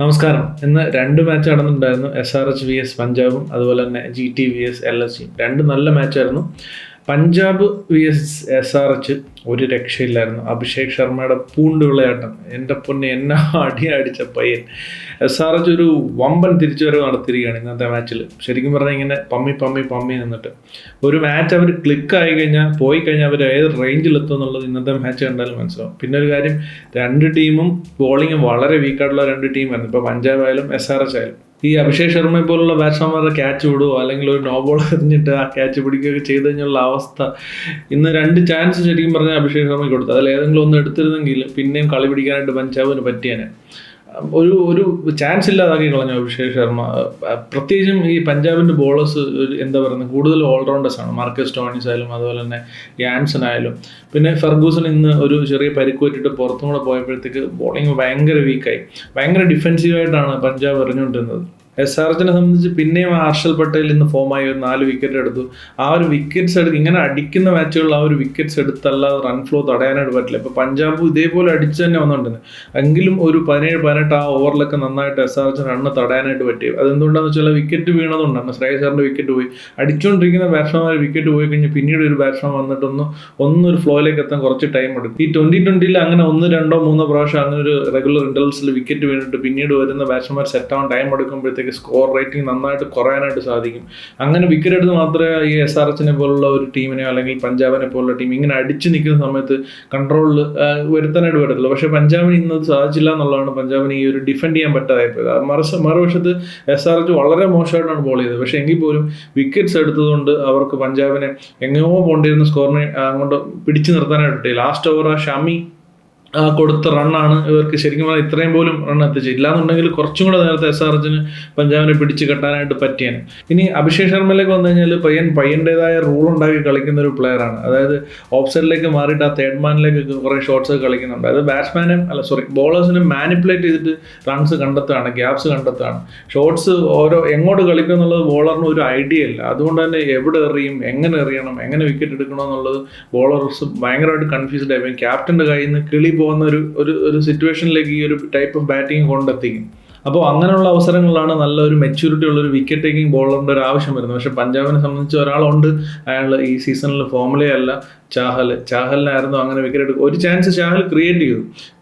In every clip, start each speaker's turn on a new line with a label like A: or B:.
A: നമസ്കാരം. ഇന്ന് രണ്ട് match നടന്നിട്ടുണ്ടായിരുന്നു. S R H V S പഞ്ചാബും അതുപോലെ തന്നെ G T V S L S സിയും രണ്ട് നല്ല മാച്ചായിരുന്നു Punjab V S S R H ഒരു രക്ഷയില്ലായിരുന്നു. അഭിഷേക് ശർമ്മയുടെ പൂണ്ട് വിളയാട്ടം എന്റെ പൊന്നെ എന്നെ അടി അടിച്ച പയ്യൻ. എസ് ആർ എച്ച് ഒരു വമ്പൻ തിരിച്ചുവരവ് നടത്തിയിരിക്കുകയാണ് ഇന്നത്തെ മാച്ചിൽ ശരിക്കും പറഞ്ഞാൽ ഇങ്ങനെ പമ്മി പമ്മി പമ്മി നിന്നിട്ട്. ഒരു മാച്ച് അവർ ക്ലിക്ക് ആയി കഴിഞ്ഞാൽ പോയി കഴിഞ്ഞാൽ അവർ ഏത് റേഞ്ചിലെത്തും എന്നുള്ളത് ഇന്നത്തെ മാച്ച് കണ്ടാലും മനസ്സിലാവും. പിന്നെ ഒരു കാര്യം രണ്ട് ടീമും ബോളിംഗ് വളരെ വീക്കായിട്ടുള്ള രണ്ട് ടീമായിരുന്നു ഇപ്പോൾ പഞ്ചാബ് ആയാലും എസ് ആർ എച്ച് ആയാലും. ഈ അഭിഷേക് ശർമ്മയെ പോലുള്ള ബാറ്റ്സ്മാൻമാരുടെ ക്യാച്ച് വിടുവോ? അല്ലെങ്കിൽ ഒരു നോ ബോൾ എറിഞ്ഞിട്ട് ആ ക്യാച്ച് പിടിക്കുകയൊക്കെ ചെയ്തു കഴിഞ്ഞുള്ള അവസ്ഥ. ഇന്ന് രണ്ട് ചാൻസ് ശരിക്കും പറഞ്ഞാൽ അഭിഷേക് ശർമ്മയ്ക്ക് കൊടുത്തു. അതിൽ ഏതെങ്കിലും ഒന്ന് എടുത്തിരുന്നെങ്കിൽ പിന്നെയും കളി പിടിക്കാനായിട്ട് പഞ്ചാബിന് പറ്റിയാനെ. ഒരു ഒരു ചാൻസ് ഇല്ലാതാക്കി കളഞ്ഞു അഭിഷേക് ശർമ്മ. പ്രത്യേകിച്ചും ഈ പഞ്ചാബിന്റെ ബോളേഴ്സ് എന്താ പറയുന്നത് കൂടുതൽ ഓൾറൗണ്ടേഴ്സ് ആണ്. മാർക്കസ് ടോണിസ് ആയാലും അതുപോലെ തന്നെ യാൻസൺ ആയാലും പിന്നെ ഫെർഗൂസൺ ഇന്ന് ഒരു ചെറിയ പരിക്ക് പുറത്തും കൂടെ പോയപ്പോഴത്തേക്ക് ബോളിംഗ് ഭയങ്കര വീക്കായി ഭയങ്കര ഡിഫെൻസീവായിട്ടാണ് പഞ്ചാബ് എറിഞ്ഞുകൊണ്ടിരുന്നത്. എസ് ആർ എച്ചിനെ സംബന്ധിച്ച് പിന്നെയും ഹർഷൽ പട്ടേൽ ഇന്ന് ഫോമായി ഒരു നാല് വിക്കറ്റ് എടുത്തു. ആ ഒരു വിക്കറ്റ്സ് എടുത്ത് ഇങ്ങനെ അടിക്കുന്ന മാച്ചുകളിൽ ആ ഒരു വിക്കറ്റ്സ് എടുത്തല്ലാതെ റൺ ഫ്ലോ തടയാനായിട്ട് പറ്റില്ല. ഇപ്പോൾ പഞ്ചാബ് ഇതേപോലെ അടിച്ച് തന്നെ വന്നുകൊണ്ടിരുന്നത് എങ്കിലും ഒരു പതിനേഴ് പതിനെട്ട് ആ ഓവറിലൊക്കെ നന്നായിട്ട് എസ് ആർ എച്ചിന് റണ്ണ് തടയാനായിട്ട് പറ്റി. അതെന്തുകൊണ്ടാണെന്ന് വെച്ചാൽ വിക്കറ്റ് വീണതുകൊണ്ടാണ്. ശ്രേയസാറിന്റെ വിക്കറ്റ് പോയി. അടിച്ചുകൊണ്ടിരിക്കുന്ന ബാറ്റ്സ്മാൻ വിക്കറ്റ് പോയി കഴിഞ്ഞ് പിന്നീട് ഒരു ബാറ്റ്സ്മാൻ വന്നിട്ടൊന്ന് ഒന്നൊരു ഫ്ലോയിലേക്ക് എത്താൻ കുറച്ച് ടൈം എടുക്കും. ഈ ട്വന്റി ട്വന്റിയിൽ അങ്ങനെ ഒന്ന് രണ്ടോ മൂന്നോ പ്രാവശ്യം അങ്ങനെ ഒരു റെഗുലർ ഇന്റർവൽസിൽ വിക്കറ്റ് വീണിട്ട് പിന്നീട് വരുന്ന ബാറ്റ്സ്മാൻ സെറ്റ് ആവാൻ ടൈം എടുക്കുമ്പോഴത്തേക്ക് സ്കോർ റേറ്റിംഗ് നന്നായിട്ട് കുറയാനായിട്ട് സാധിക്കും. അങ്ങനെ വിക്കറ്റ് എടുത്ത് മാത്രമേ ഈ എസ് ആർ എച്ചിനെ പോലുള്ള ഒരു ടീമിനെ അല്ലെങ്കിൽ പഞ്ചാബിനെ പോലുള്ള ടീം ഇങ്ങനെ അടിച്ച് നിൽക്കുന്ന സമയത്ത് കൺട്രോളിൽ വരുത്താനായിട്ട് പറ്റത്തില്ല. പക്ഷേ പഞ്ചാബിന് ഇന്ന് സാധിച്ചില്ല എന്നുള്ളതാണ് പഞ്ചാബിന് ഈ ഒരു ഡിഫെൻഡ് ചെയ്യാൻ പറ്റാതായി പോയത്. മറുവശ മറുവശത്ത് എസ് ആർ എച്ച് വളരെ മോശമായിട്ടാണ് ബോൾ ചെയ്തത്. പക്ഷേ എങ്കിൽ പോലും വിക്കറ്റ്സ് എടുത്തതുകൊണ്ട് അവർക്ക് പഞ്ചാബിനെ എങ്ങനെയോ പോണ്ടിരുന്ന സ്കോറിനെ അങ്ങോട്ട് പിടിച്ചു നിർത്താനായിട്ട് ലാസ്റ്റ് ഓവർ ആ ഷമി കൊടുത്ത റണ്ണാണ് ഇവർക്ക് ശരിക്കും പറഞ്ഞാൽ ഇത്രയും പോലും റൺ എത്തിച്ചത്. ഇല്ലാന്നുണ്ടെങ്കിൽ കുറച്ചും കൂടെ നേരത്തെ എസ് ആർ എച്ചിന് പഞ്ചാബിനെ പിടിച്ച് കെട്ടാനായിട്ട് പറ്റിയാണ് ഇനി അഭിഷേക് ശർമ്മയിലേക്ക് വന്നു കഴിഞ്ഞാൽ പയ്യൻ പയ്യന്റെതായ റൂൾ ഉണ്ടാക്കി കളിക്കുന്ന ഒരു പ്ലെയറാണ് അതായത് ഓഫ് സൈഡിലേക്ക് മാറിയിട്ട് ആ തേർഡ് മാനിലേക്ക് കുറേ ഷോട്ട്സ് കളിക്കുന്നുണ്ട്. അതായത് ബാറ്റ്സ്മാനെ അല്ല സോറി ബോളേഴ്സിനെ മാനിപ്പുലേറ്റ് ചെയ്തിട്ട് റൺസ് കണ്ടെത്തുകയാണ് ഗ്യാപ്സ് കണ്ടെത്തുകയാണ്. ഷോട്ട്സ് ഓരോ എങ്ങോട്ട് കളിക്കും എന്നുള്ളത് ബോളറിന് ഒരു ഐഡിയ ഇല്ല. അതുകൊണ്ട് തന്നെ എവിടെ എറിയും എങ്ങനെ എറിയണം എങ്ങനെ വിക്കറ്റ് എടുക്കണം എന്നുള്ളത് ബോളേഴ്സ് ഭയങ്കരമായിട്ട് കൺഫ്യൂസ്ഡ് ആയി ക്യാപ്റ്റന്റെ കയ്യിൽ നിന്ന് കിളി പോകുന്ന ഒരു ഒരു ഒരു സിറ്റുവേഷനിലേക്ക് ഈ ഒരു ടൈപ്പ് ഓഫ് ബാറ്റിംഗ് കൊണ്ടെത്തിക്കും. അപ്പോൾ അങ്ങനെയുള്ള അവസരങ്ങളിലാണ് നല്ല ഒരു മെച്യൂരിറ്റി ഉള്ള ഒരു വിക്കറ്റ് ടേക്കിംഗ് ബോളറിന്റെ ഒരു ആവശ്യം വരുന്നത്. പക്ഷേ പഞ്ചാബിനെ സംബന്ധിച്ച് ഒരാളുണ്ട്. അയാൾ ഈ സീസണിൽ ഫോമിലേ അല്ല. ചാഹൽ ചാഹലിനായിരുന്നു അങ്ങനെ വിക്കറ്റ് എടുക്കുക ഒരു ചാൻസ് ചാഹൽ ക്രിയേറ്റ് ചെയ്തു.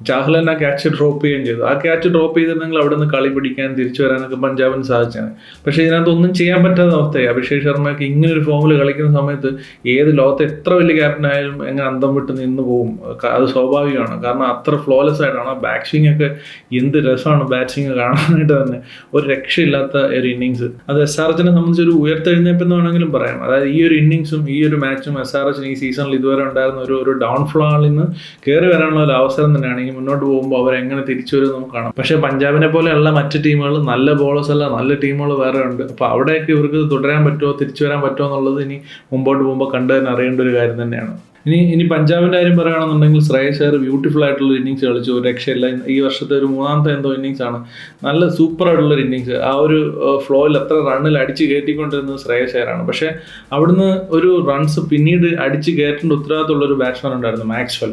A: ചാഹൽ തന്നെ ആ ക്യാച്ച് ഡ്രോപ്പ് ചെയ്യുകയും ചെയ്തു. ആ ക്യാച്ച് ഡ്രോപ്പ് ചെയ്തിരുന്നെങ്കിൽ അവിടെ നിന്ന് കളി പിടിക്കാൻ തിരിച്ചു വരാനൊക്കെ പഞ്ചാബിന് സാധിച്ചാണ്. പക്ഷേ ഇതിനകത്ത് ഒന്നും ചെയ്യാൻ പറ്റാത്ത അവസ്ഥയായി അഭിഷേക് ശർമ്മയ്ക്ക് ഇങ്ങനെ ഒരു ഫോമിൽ കളിക്കുന്ന സമയത്ത് ഏത് ലോകത്ത് എത്ര വലിയ ക്യാപ്റ്റൻ ആയാലും എങ്ങനെ അന്തം വിട്ട് നിന്ന് പോകും. അത് സ്വാഭാവികമാണ്. കാരണം അത്ര ഫ്ലോലെസ് ആയിട്ടാണ്. ആ ബാറ്റ്സിംഗ് ഒക്കെ എന്ത് രസമാണ് ബാറ്റ്സിംഗ് കാണാനായിട്ട് തന്നെ. ഒരു രക്ഷയില്ലാത്ത ഒരു ഇന്നിങ്സ് അത് എസ് ആർ എച്ചിനെ സംബന്ധിച്ച് ഒരു ഉയർത്തെഴുന്നേപ്പെന്ന് വേണമെങ്കിലും പറയാം. അതായത് ഈ ഒരു ഇന്നിങ്സും ഈ ഒരു മാച്ചും എസ് ആർ എച്ചിന് ഈ സീസണിൽ ഇതുവരെ ഉണ്ടായിരുന്ന ഒരു ഒരു ഡൗൺഫ്ലോയിൽ നിന്ന് കയറി വരാനുള്ള ഒരു അവസരം തന്നെയാണ് ഈ മുന്നോട്ട് പോകുമ്പോൾ അവർ എങ്ങനെ തിരിച്ചു വരും നമുക്ക് കാണാം. പക്ഷേ പഞ്ചാബിനെ പോലെയുള്ള മറ്റ് ടീമുകൾ നല്ല ബോളേഴ്സ് അല്ല നല്ല ടീമുകൾ വേറെ ഉണ്ട്. അപ്പോൾ അവിടെയൊക്കെ ഇവർക്ക് തുടരാൻ പറ്റുമോ തിരിച്ചു വരാൻ പറ്റുമോ എന്നുള്ളത് ഇനി മുമ്പോട്ട് പോകുമ്പോൾ കണ്ടു തന്നെ അറിയേണ്ട ഒരു കാര്യം തന്നെയാണ്. ഇനി ഇനി പഞ്ചാബിന്റെ കാര്യം പറയുകയാണെന്നുണ്ടെങ്കിൽ ശ്രേയസ് അയ്യർ ബ്യൂട്ടിഫുൾ ആയിട്ടുള്ള ഇന്നിങ്സ് കളിച്ചു. ഒരു രക്ഷയില്ല. ഈ വർഷത്തെ ഒരു മൂന്നാമത്തെ എന്തോ ഇന്നിങ്സ് ആണ്. നല്ല സൂപ്പർ ആയിട്ടുള്ള ഒരു ഇന്നിങ്സ് ആ ഒരു ഫ്ലോയിൽ എത്ര റണ്ണിൽ അടിച്ച് കയറ്റിക്കൊണ്ടിരുന്നത് ശ്രേയസ് അയ്യറാണ് പക്ഷേ അവിടുന്ന് ഒരു റൺസ് പിന്നീട് അടിച്ച് കയറ്റേണ്ട ഉത്തരവാദിത്തമുള്ള ഒരു ബാറ്റ്സ്മാൻ ഉണ്ടായിരുന്നു മാക്സ്വൽ.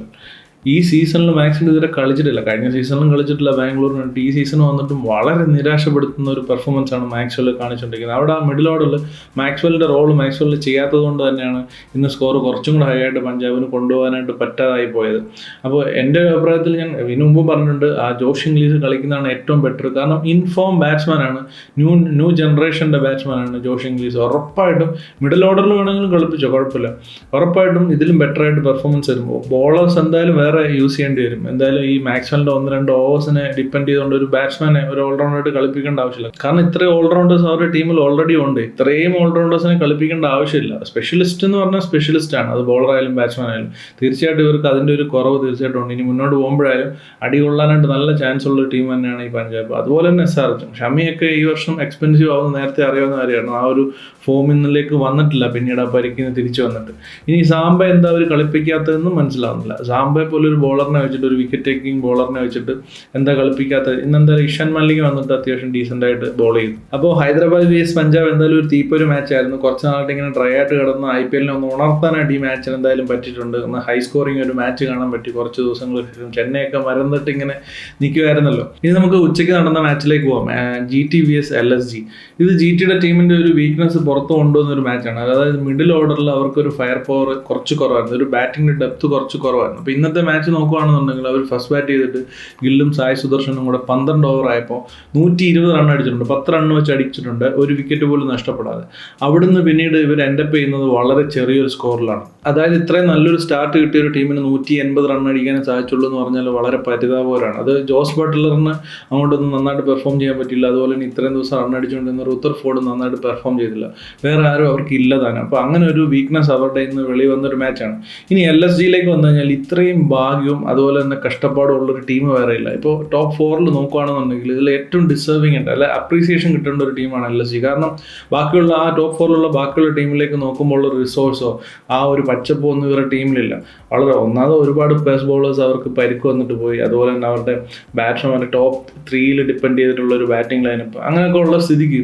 A: ഈ സീസണിൽ മാക്സിമം ഇതുവരെ കളിച്ചിട്ടില്ല. കഴിഞ്ഞ സീസണിലും കളിച്ചിട്ടില്ല ബാംഗ്ലൂരിനുണ്ട് ഈ സീസൺ വന്നിട്ടും വളരെ നിരാശപ്പെടുത്തുന്ന ഒരു പെർഫോമൻസ് ആണ് മാക്സ്വൽ കാണിച്ചുകൊണ്ടിരിക്കുന്നത് അവിടെ ആ മിഡിൽ ഓർഡറിൽ മാക്സ്വലിന്റെ റോൾ മാക്സ്വലിൽ ചെയ്യാത്തത് കൊണ്ട് തന്നെയാണ് ഇന്ന് സ്കോർ കുറച്ചും കൂടെ ഹൈ ആയിട്ട് പഞ്ചാബിന് കൊണ്ടുപോകാനായിട്ട് പറ്റാതായി പോയത്. അപ്പോൾ എന്റെ അഭിപ്രായത്തിൽ ഞാൻ ഇതിനു മുമ്പ് പറഞ്ഞിട്ടുണ്ട് ആ ജോഷ് ഇംഗ്ലീഷ് കളിക്കുന്നതാണ് ഏറ്റവും ബെറ്റർ കാരണം ഇൻഫോം ബാറ്റ്സ്മാനാണ് ന്യൂ ന്യൂ ജനറേഷന്റെ ബാറ്റ്സ്മാനാണ് ജോഷ് ഇംഗ്ലീഷ്. ഉറപ്പായിട്ടും മിഡിൽ ഓർഡറിൽ വേണമെങ്കിലും കളിപ്പിച്ചോ കുഴപ്പമില്ല. ഉറപ്പായിട്ടും ഇതിലും ബെറ്ററായിട്ട് പെർഫോമൻസ് വരുമ്പോൾ ബോളേഴ്സ് എന്തായാലും വേറെ യൂസ് ചെയ്യേണ്ടി വരും. എന്തായാലും ഈ മാക്സ്വലിന്റെ ഒന്ന് രണ്ട് ഓവേഴ്സിനെ ഡിപ്പെൻഡ് ചെയ്തുകൊണ്ട് ഒരു ബാറ്റ്സ്മാനെ ഒരു ഓൾറൗണ്ടറായിട്ട് കളിപ്പിക്കേണ്ട ആവശ്യമില്ല. കാരണം ഇത്രയും ഓൾറൗണ്ടേഴ്സ് അവരുടെ ടീമിൽ ഓൾറെഡി ഉണ്ട്. ഇത്രയും ഓൾറൗണ്ടേഴ്സിനെ കളിപ്പിക്കേണ്ട ആവശ്യമില്ല. സ്പെഷ്യലിസ്റ്റ് എന്ന് പറഞ്ഞാൽ സ്പെഷ്യലിസ്റ്റ് ആണ്. അത് ബോളർ ആയാലും ബാറ്റ്സ്മാൻ ആയാലും. തീർച്ചയായിട്ടും ഇവർക്ക് അതിന്റെ ഒരു കുറവ് തീർച്ചയായിട്ടും ഉണ്ട്. ഇനി മുന്നോട്ട് പോകുമ്പോഴായാലും അടി കൊള്ളാനായിട്ട് നല്ല ചാൻസ് ഉള്ള ടീം തന്നെയാണ് ഈ പഞ്ചാബ്. അതുപോലെ തന്നെ എസ് ആർ ഷമിയൊക്കെ ഈ വർഷം എക്സ്പെൻസീവ് ആവുന്ന നേരത്തെ അറിയാവുന്ന കാര്യമാണ്. ആ ഒരു ഫോമിന്നിലേക്ക് വന്നിട്ടില്ല. പിന്നീട് ആ പരിക്കിന് തിരിച്ചു വന്നിട്ട്. ഇനി സാംബ എന്താ അവർ കളിപ്പിക്കാത്തതെന്നും മനസ്സിലാവുന്നില്ല. സാംബയെ പോലെ പോലൊരു ബോളറിനെ വെച്ചിട്ട് ഒരു വിക്കറ്റ് ടേക്കിംഗ് ബോളറിനെ വെച്ചിട്ട് എന്താ കളിപ്പിക്കാത്ത ഇന്ന് എന്തായാലും ഇഷാൻ മല്ലിക് വന്നിട്ട് അത്യാവശ്യം ഡീസെന്റ് ആയിട്ട് ബോൾ ചെയ്തു. അപ്പോൾ ഹൈദരാബാദ് വി എസ് പഞ്ചാബ് എന്തായാലും ഒരു തീപ്പൊരു മാച്ച് ആയിരുന്നു. കുറച്ച് നാളായിട്ട് ഇങ്ങനെ ഡ്രൈ ആയിട്ട് കിടന്ന് ഐ പി എല്ലിനെ ഒന്ന് ഉണർത്താനായിട്ട് ഈ മാച്ചിന് എന്തായാലും പറ്റിയിട്ടുണ്ട്. ഒന്ന് ഹൈ സ്കോറിംഗ് ഒരു മാച്ച് കാണാൻ പറ്റി. കുറച്ച് ദിവസങ്ങൾക്ക് ശേഷം ചെന്നൈയൊക്കെ മരന്നിട്ട് ഇങ്ങനെ നിൽക്കുമായിരുന്നല്ലോ ഇനി നമുക്ക് ഉച്ചയ്ക്ക് നടന്ന മാച്ചിലേക്ക് പോവാം. G T V S L S G ഇത് ജി ടിയുടെ ടീമിന്റെ ഒരു വീക്ക്നെസ് പുറത്ത് കൊണ്ടുവന്ന ഒരു മാച്ചാണ് അതായത് മിഡിൽ ഓർഡറിൽ അവർക്ക് ഒരു ഫയർ പവർ കുറച്ച് കുറവായിരുന്നു. ഒരു ബാറ്റിംഗിന്റെ ഡെപ്ത് കുറച്ച് കുറവായിരുന്നു. അപ്പോൾ ഇന്നത്തെ മാച്ച് നോക്കുകയാണെന്നുണ്ടെങ്കിൽ അവർ ഫസ്റ്റ് ബാറ്റ് ചെയ്തിട്ട് ഗില്ലും സായ് സുദർശനും കൂടെ പന്ത്രണ്ട് ഓവർ ആയപ്പോൾ നൂറ്റി ഇരുപത് റൺ അടിച്ചിട്ടുണ്ട്. പത്ത് റൺ വെച്ച് അടിച്ചിട്ടുണ്ട്. ഒരു വിക്കറ്റ് പോലും നഷ്ടപ്പെടാതെ. അവിടുന്ന് പിന്നീട് ഇവർ എൻഡപ്പ് ചെയ്യുന്നത് വളരെ ചെറിയൊരു സ്കോറിലാണ് അതായത് ഇത്രയും നല്ലൊരു സ്റ്റാർട്ട് കിട്ടിയ ഒരു ടീമിന് നൂറ്റി എൺപത് റൺ അടിക്കാനേ സാധിച്ചുള്ളൂ എന്ന് പറഞ്ഞാൽ വളരെ പരിതാപകരമാണ്. അത് ജോസ് ബട്ട്ലറിന് അങ്ങോട്ടൊന്നും നന്നായിട്ട് പെർഫോം ചെയ്യാൻ പറ്റില്ല അതുപോലെ തന്നെ ഇത്രയും ദിവസം റൺ അടിച്ചുകൊണ്ടിരുന്ന റുത്തർ ഫോർഡ് നന്നായിട്ട് പെർഫോം ചെയ്തില്ല. വേറെ ആരും അവർക്ക് ഇല്ലതാണ് അപ്പോൾ അങ്ങനെ ഒരു വീക്ക്നെസ് അവരുടെ ഇന്ന് വെളി വന്നൊരു മാച്ചാണ് ഇനി എൽ എസ് ജിയിലേക്ക് വന്നു കഴിഞ്ഞാൽ ഇത്രയും ഭാഗ്യവും അതുപോലെ തന്നെ കഷ്ടപ്പാടും ഉള്ളൊരു ടീം വേറെ ഇല്ല. ഇപ്പോൾ ടോപ്പ് ഫോറിൽ നോക്കുകയാണെന്നുണ്ടെങ്കിൽ ഇതിൽ ഏറ്റവും ഡിസേർവിംഗ് ഉണ്ട് അല്ലെ അപ്രീസിയേഷൻ കിട്ടേണ്ട ഒരു ടീമാണ് എൽ എസ് ജി. കാരണം ബാക്കിയുള്ള ആ ടോപ്പ് ഫോറിലുള്ള ബാക്കിയുള്ള ടീമിലേക്ക് നോക്കുമ്പോൾ ഉള്ള റിസോഴ്സോ ആ ഒരു പച്ചപ്പോ ഒന്നും ഇവരുടെ ടീമിലില്ല വളരെ ഒന്നാമത് ഒരുപാട് പേസ് ബോളേഴ്സ് അവർക്ക് പരിക്ക് വന്നിട്ട് പോയി. അതുപോലെ തന്നെ അവരുടെ ബാറ്റ്സ്മാൻ ടോപ്പ് ത്രീയിൽ ഡിപ്പെൻഡ് ചെയ്തിട്ടുള്ള ഒരു ബാറ്റിംഗ് ലൈനപ്പ് അങ്ങനെയൊക്കെ ഉള്ള സ്ഥിതിക്ക്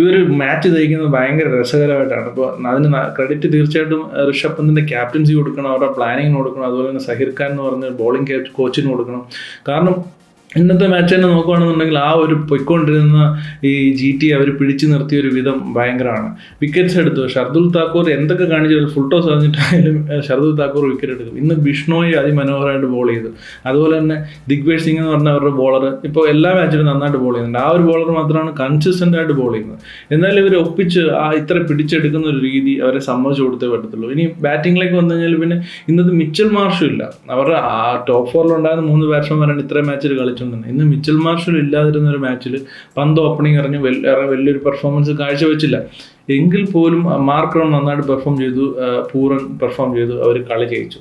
A: ഇവർ മാച്ച് ജയിക്കുന്നത് ഭയങ്കര രസകരമായിട്ടാണ്. അപ്പോൾ അതിന് ക്രെഡിറ്റ് തീർച്ചയായിട്ടും ഋഷഭ് പന്തിന്റെ ക്യാപ്റ്റൻസി കൊടുക്കണം അവരുടെ പ്ലാനിങ്ങിന് കൊടുക്കണം അതുപോലെ തന്നെ സഹിർ ഖാൻ എന്ന് പറഞ്ഞ് ബോളിംഗ് കോച്ചിന് കൊടുക്കണം. കാരണം ഇന്നത്തെ മാച്ച് തന്നെ നോക്കുകയാണെന്നുണ്ടെങ്കിൽ ആ ഒരു പൊയ്ക്കൊണ്ടിരുന്ന ഈ ജി ടി അവർ പിടിച്ചു നിർത്തിയ ഒരു വിധം ഭയങ്കരമാണ്. വിക്കറ്റ്സ് എടുത്തു. ഷർദുൽ താക്കൂർ എന്തൊക്കെ കാണിച്ചാലും ഫുൾ ടോസ് അറിഞ്ഞിട്ടായാലും ഷർദുൽ താക്കൂർ വിക്കറ്റ് എടുക്കും. ഇന്ന് ബിഷ്ണോയെ അതിമനോഹരമായിട്ട് ബോൾ ചെയ്തു. അതുപോലെ തന്നെ ദിഗ്വേഷ് സിംഗ് എന്ന് പറഞ്ഞ അവരുടെ ബോളർ ഇപ്പോൾ എല്ലാ മാച്ചിലും നന്നായിട്ട് ബോൾ ചെയ്യുന്നുണ്ട്. ആ ഒരു ബോളർ മാത്രമാണ് കൺസിസ്റ്റന്റ് ആയിട്ട് ബോൾ ചെയ്യുന്നത്. എന്നാലും ഇവർ ഒപ്പിച്ച് ആ ഇത്ര പിടിച്ചെടുക്കുന്ന ഒരു രീതി അവരെ സമ്മതിച്ചു കൊടുത്തേ പറ്റത്തുള്ളൂ. ഇനി ബാറ്റിങ്ങിലേക്ക് വന്നു കഴിഞ്ഞാൽ പിന്നെ ഇന്നത്തെ മിച്ചൽ മാർഷും ഇല്ല. അവരുടെ ആ ടോപ്പ് ഫോറിലുണ്ടായിരുന്ന മൂന്ന് ബാറ്റ്സ്മാൻമാരാണ് ഇത്രയും മാച്ചിൽ കളിച്ചുകൊണ്ടിരുന്നത് ഇന്ന് മിച്ചൽ മാർഷൽ ഇല്ലാതിരുന്ന ഒരു മാച്ചിൽ പന്ത് ഓപ്പണിംഗ് എറിഞ്ഞ് വലിയ വലിയൊരു പെർഫോമൻസ് കാഴ്ചവെച്ചില്ല. എങ്കിൽ പോലും മാർക്ക് റൺ നന്നായിട്ട് പെർഫോം ചെയ്തു പൂരൻ പെർഫോം ചെയ്തു അവർ കളി ജയിച്ചു.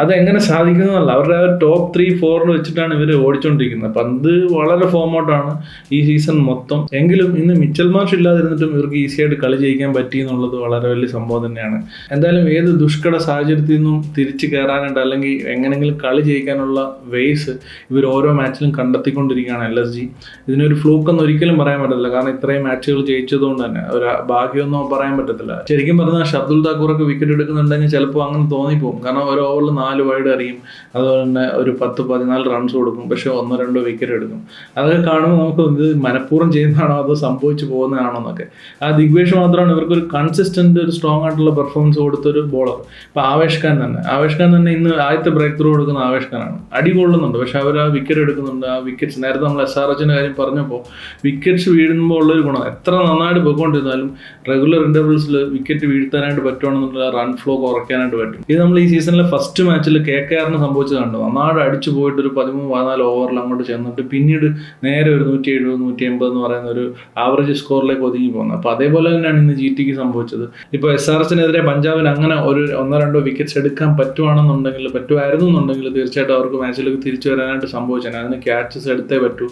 A: അതെങ്ങനെ സാധിക്കുന്നതല്ല അവരുടെ ആ ടോപ്പ് ത്രീ ഫോറിൽ വെച്ചിട്ടാണ് ഇവർ ഓടിച്ചുകൊണ്ടിരിക്കുന്നത് പന്ത് വളരെ ഫോം ഔട്ടാണ് ഈ സീസൺ മൊത്തം. എങ്കിലും ഇന്ന് മിച്ചൽ മാർഷ് ഇല്ലാതിരുന്നിട്ടും ഇവർക്ക് ഈസി ആയിട്ട് കളി ജയിക്കാൻ പറ്റി എന്നുള്ളത് വളരെ വലിയ സംഭവം തന്നെയാണ്. എന്തായാലും ഏത് ദുഷ്കട സാഹചര്യത്തിൽ നിന്നും തിരിച്ചു കയറാനായിട്ട് അല്ലെങ്കിൽ എങ്ങനെങ്കിലും കളി ജയിക്കാനുള്ള വേസ് ഇവർ ഓരോ മാച്ചിലും കണ്ടെത്തിക്കൊണ്ടിരിക്കുകയാണ് എൽ എസ് ജി ഇതിനൊരു ഫ്ലൂക്ക് ഒന്നും ഒരിക്കലും പറയാൻ പറ്റില്ല കാരണം ഇത്രയും മാച്ചുകൾ ജയിച്ചതുകൊണ്ട് തന്നെ. ഒരു ഭാഗ്യമൊന്നും പറയാൻ പറ്റത്തില്ല. ശരിക്കും പറഞ്ഞാൽ ഷബ്ദുൽ താക്കൂറൊക്കെ വിക്കറ്റ് എടുക്കുന്നുണ്ടെങ്കിൽ ചിലപ്പോൾ അങ്ങനെ തോന്നിപ്പോകും. കാരണം ഒരു ഓവറിൽ നാല് വൈഡ് എറിയും. അതുപോലെ തന്നെ ഒരു പത്ത് പതിനാല് റൺസ് കൊടുക്കും. പക്ഷേ ഒന്നോ രണ്ടോ വിക്കറ്റ് എടുക്കും. അതൊക്കെ കാണുമ്പോൾ നമുക്ക് ഇത് മനഃപൂർവം ചെയ്യുന്നതാണോ? അതോ സംഭവിച്ചു പോകുന്നതാണോ എന്നൊക്കെ. ആ ദിഗ്വേഷ് മാത്രമാണ്. ഇവർക്ക് ഒരു കൺസിസ്റ്റന്റ് ഒരു സ്ട്രോങ് ആയിട്ടുള്ള പെർഫോമൻസ് കൊടുത്തൊരു ബോളർ ഇപ്പൊ ആവേഷ് ഖാൻ തന്നെ. ആവേഷ് ഖാൻ തന്നെ ഇന്ന് ആദ്യത്തെ ബ്രേക്ക് ത്രൂ കൊടുക്കുന്ന ആവേഷ് ഖാനാണ്. അടി കൊള്ളുന്നുണ്ട്. പക്ഷെ അവർ ആ വിക്കറ്റ് എടുക്കുന്നുണ്ട്. ആ വിക്കറ്റ്സ് നേരത്തെ നമ്മൾ എസ് ആർ എച്ചിന്റെ കാര്യം പറഞ്ഞപ്പോൾ വിക്കറ്റ്സ് വീഴുമ്പോൾ ഉള്ളൊരു ഗുണം. എത്ര നന്നായിട്ട് പോയിക്കൊണ്ടിരുന്നാലും റെഗുലർ ഇന്റർവൽസിൽ വിക്കറ്റ് വീഴ്ത്താനായിട്ട് പറ്റുവാണെന്നുള്ള റൺ ഫ്ലോ കുറയ്ക്കാനായിട്ട് പറ്റും. ഇത് നമ്മൾ ഈ സീസണിലെ ഫസ്റ്റ് മാച്ചിൽ കെ കെ ആറിന് സംഭവിച്ചത് കണ്ടു നന്നാട് അടിച്ചു പോയിട്ട് ഒരു പതിമൂന്ന് പതിനാല് ഓവറിൽ അങ്ങോട്ട് ചെന്നിട്ട് പിന്നീട് നേരെ ഒരു നൂറ്റി എഴുപത് നൂറ്റി എൺപത് എന്ന് പറയുന്ന ഒരു ആവറേജ് സ്കോറിലേക്ക് ഒതുങ്ങി പോകുന്നത്. അപ്പോൾ അതേപോലെ തന്നെയാണ് ഇന്ന് ജി ടിക്ക് സംഭവിച്ചത്. ഇപ്പോൾ എസ് ആർ എസിനെതിരെ പഞ്ചാബിന് അങ്ങനെ ഒരു ഒന്നോ രണ്ടോ വിക്കറ്റ്സ് എടുക്കാൻ പറ്റുവാണെന്നുണ്ടെങ്കിൽ പറ്റുമായിരുന്നു എന്നുണ്ടെങ്കിൽ തീർച്ചയായിട്ടും അവർക്ക് മാച്ചിലേക്ക് തിരിച്ചു വരാനായിട്ട് സംഭവിച്ചാൽ അതിന് ക്യാച്ചസ് എടുത്തേ പറ്റൂ.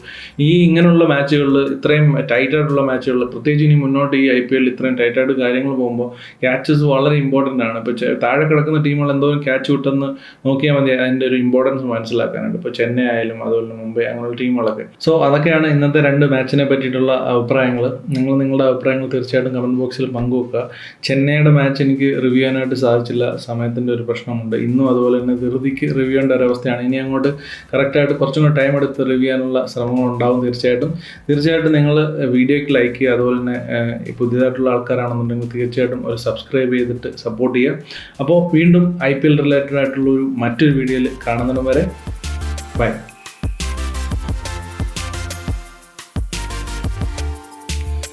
A: ഈ ഇങ്ങനെയുള്ള മാച്ചുകളിൽ ഇത്രയും ടൈറ്റ് ആയിട്ടുള്ള മാച്ചുകളിൽ പ്രത്യേകിച്ച് ഇനി മുന്നോട്ട് ഈ ഐ പി എല്ലിൽ ഇത്രയും ടൈറ്റായിട്ട് കാര്യങ്ങൾ പോകുമ്പോൾ ക്യാച്ചസ് വളരെ ഇമ്പോർട്ടന്റ് ആണ്. ഇപ്പോൾ താഴെ കിടക്കുന്ന ടീമുകൾ എന്തോരം ക്യാച്ച് കിട്ടുമെന്ന് നോക്കിയാൽ മതി അതിന്റെ ഒരു ഇമ്പോർട്ടൻസ് മനസ്സിലാക്കാനുണ്ട് ഇപ്പോൾ ചെന്നൈ ആയാലും അതുപോലെ മുംബൈ അങ്ങനെയുള്ള ടീമുകളൊക്കെ സോ അതൊക്കെയാണ് ഇന്നത്തെ രണ്ട് മാച്ചിനെ പറ്റിയിട്ടുള്ള അഭിപ്രായങ്ങൾ. നിങ്ങൾ നിങ്ങളുടെ അഭിപ്രായങ്ങൾ തീർച്ചയായിട്ടും കമന്റ് ബോക്സിൽ പങ്കുവെക്കുക. ചെന്നൈയുടെ മാച്ച് എനിക്ക് റിവ്യൂ ചെയ്യാനായിട്ട് സാധിച്ചില്ല. സമയത്തിന്റെ ഒരു പ്രശ്നമുണ്ട്. ഇന്നും അതുപോലെ തന്നെ ധൃതിക്ക് റിവ്യൂ ചെയ്യേണ്ട ഒരവസ്ഥയാണ് ഇനി അങ്ങോട്ട് കറക്റ്റായിട്ട് കുറച്ചും കൂടെ ടൈം എടുത്ത് റിവ്യൂ ചെയ്യാനുള്ള ശ്രമങ്ങൾ ഉണ്ടാവും തീർച്ചയായിട്ടും. തീർച്ചയായിട്ടും നിങ്ങൾ വീഡിയോയ്ക്ക് ലൈക്ക് ചെയ്യുക. അതുപോലെ തന്നെ ഏഹ്, ഈ പുതിയതായിട്ടുള്ള ആൾക്കാരാണെന്നുണ്ടെങ്കിൽ തീർച്ചയായിട്ടും ഒരു സബ്സ്ക്രൈബ് ചെയ്തിട്ട് സപ്പോർട്ട് ചെയ്യുക. അപ്പോൾ വീണ്ടും ഐ പി എൽ റിലേറ്റഡ് ആയിട്ടുള്ള ഒരു മറ്റൊരു വീഡിയോയിൽ കാണുന്നതിന് വരെ ബൈ